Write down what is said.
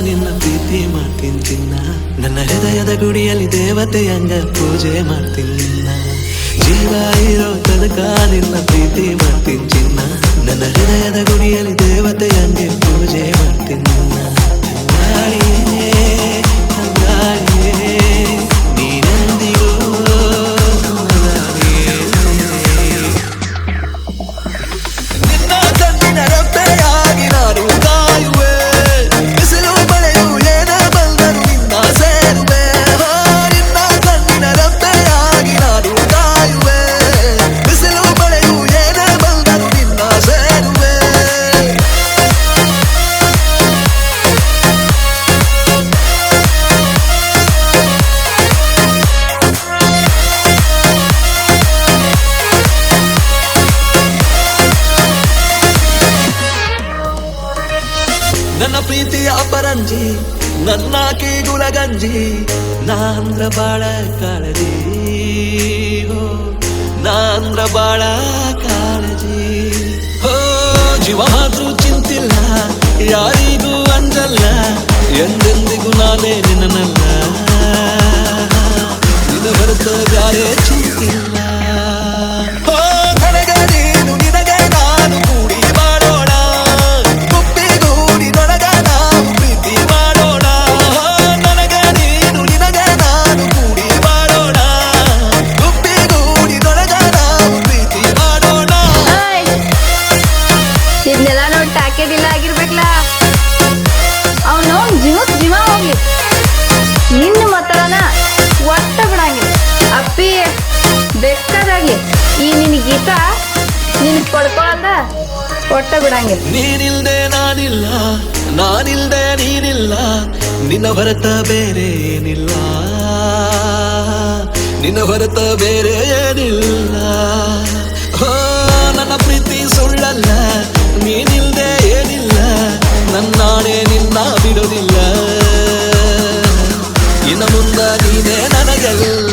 ನಿನ್ನ ಪ್ರೀತಿ ಮಾಡ್ತೀನಿ ತಿನ್ನ. ನನ್ನ ಹೃದಯದ ಗುಡಿಯಲ್ಲಿ ದೇವತೆಯಂಗ ಪೂಜೆ ಮಾಡ್ತೀನಿ ನಿನ್ನ ಜೀವ ಇರೋ ನಿನ್ನ ಪ್ರೀತಿ ಪ್ರೀತಿಯ ಅಪರಂಜಿ ನನ್ನ ಕೀಗುಲ ಗಂಜಿ ನಾಂದ್ರ ಬಾಳ ಕಾಳಜಿ. ನಾಂದ್ರ ಬಾಳ ಕಾಳಜಿ. ಹೋ, ಜೀವ ಚಿಂತಿಲ್ಲ, ಯಾರಿಗೂ ಅಂಜಲ್ಲ, ಎಂದೆಂದಿಗೂ ನಾನೇ ನಿನ್ನನಲ್ಲ ನಿನ್ನ. ಬರುತ್ತ ಯಾರೇ ಚಿಂತಿಲ್ಲ. ಈ ನಿನ್ನ ಗೀತ ನಿನ್ ಕೊಡ್ಕೊಳಂದ ಒಟ್ಟ ಬಿಡಂಗಿಲ್ಲ. ನೀನಿಲ್ದೆ ನಾನಿಲ್ಲ, ನಾನಿಲ್ದೆ ನೀನಿಲ್ಲ, ನಿನ್ನ ಹೊರತ ಬೇರೆ ಏನಿಲ್ಲ. ನಿನ್ನ ಹೊರತ ಬೇರೆ ಏನಿಲ್ಲ. ನನ್ನ ಪ್ರೀತಿ ಸುಳ್ಳಲ್ಲ, ನೀನಿಲ್ದೆ ಏನಿಲ್ಲ, ನನ್ನಾಣೆ ನಿನ್ನ ಬಿಡೋದಿಲ್ಲ. ಇನ್ನು ಮುಂದ ನೀನೇ ನನಗೆಲ್ಲ.